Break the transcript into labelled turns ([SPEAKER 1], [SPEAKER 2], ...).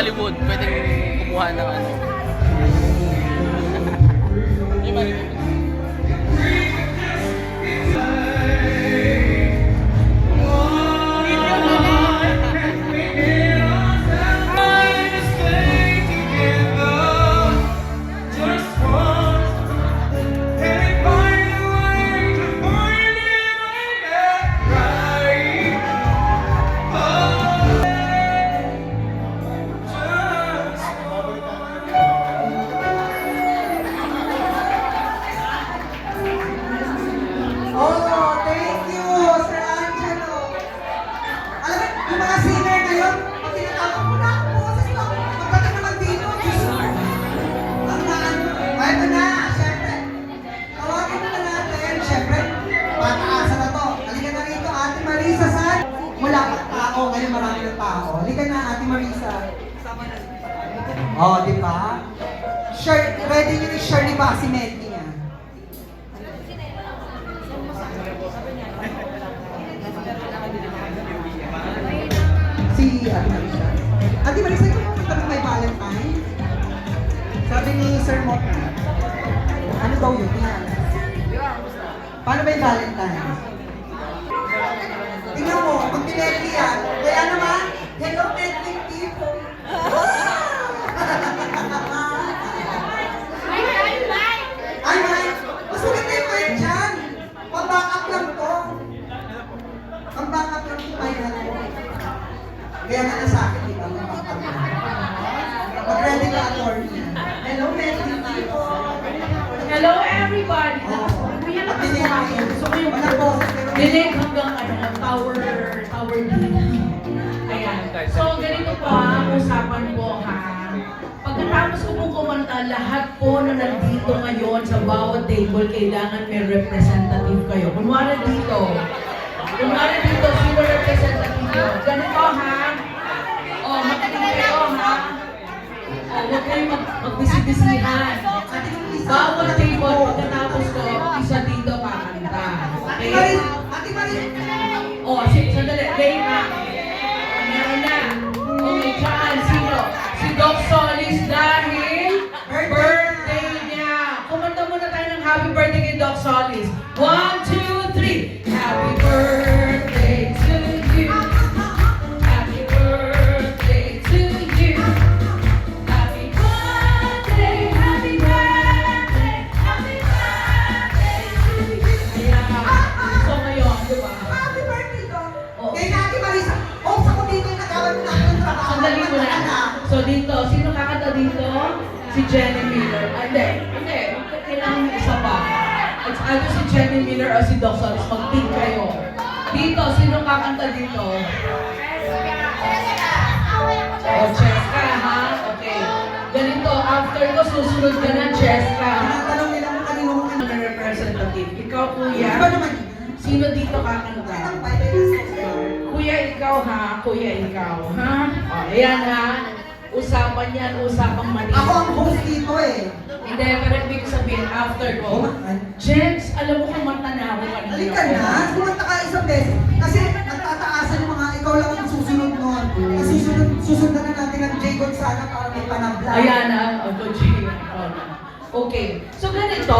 [SPEAKER 1] Hollywood, pwedeng kumuha ng ano.
[SPEAKER 2] Marisa. Oh, di ba? Share, ready nyo ni Shirley ba si Melty niya? Si Ate Marisa. Ate Marisa, ikaw pumunta mo may Valentine? Sabi ni Sir Mot, ano daw yun? Tingnan. Paano ba yung Valentine? Kaya nga sa akin, di ba? Mag-ready ka, attorney. Hello, Melody Tipo.
[SPEAKER 3] Hello everybody!
[SPEAKER 2] Oo.
[SPEAKER 3] Kuya po
[SPEAKER 2] mo
[SPEAKER 3] ako.
[SPEAKER 2] yun,
[SPEAKER 3] So yung dinig hanggang ano, tower, tower D. Ayan. So ganito po ang usapan po ha. Pagkatapos ko po kumanta, lahat po na nandito ngayon sa bawat table, kailangan may representative kayo. Kunwari dito. Kunwari dito, sino representative nyo? Ganito ha. O, oh, makinig kayo ha. O, oh, huwag kayong mag magbisi-bisihan.
[SPEAKER 2] Ate.
[SPEAKER 3] Bawal table, pagkatapos ko, isa dito kakanta.
[SPEAKER 2] Ate
[SPEAKER 3] Okay?
[SPEAKER 2] Marisa. Ate Marisa.
[SPEAKER 3] O, oh, sandali, lay na. So
[SPEAKER 2] dito,
[SPEAKER 3] sino kakanta dito? Si Jenny Miller. Ah, Hindi, hindi. Kailangan yung isa pa. It's either si Jenny Miller o si Doc Solis. Mag-pick kayo. Dito, sino kakanta dito? O, Cheska, ha? Okay. Ganito, after ko, susunod ka na, Cheska.
[SPEAKER 2] Tinatanong nila kung kanino ko kanino.
[SPEAKER 3] Ang representative. Ikaw, kuya.
[SPEAKER 2] naman?
[SPEAKER 3] Sino dito kakanta? Kuya, ikaw ha. Kuya, ikaw. Ha? O, ayan ha. Usapan yan, usapang mali.
[SPEAKER 2] Ako ang host dito eh.
[SPEAKER 3] Hindi, pero ibig sabihin, after ko. Jens, alam mo kung manta na ako kanina.
[SPEAKER 2] Halika na, kumanta ka isang beses. Kasi nagtataasan yung mga ikaw lang ang susunod nun. Kasi susunod, susundan na natin ang J. Gonzaga para may panabla.
[SPEAKER 3] Ayan na. O, G. Okay. So, ganito.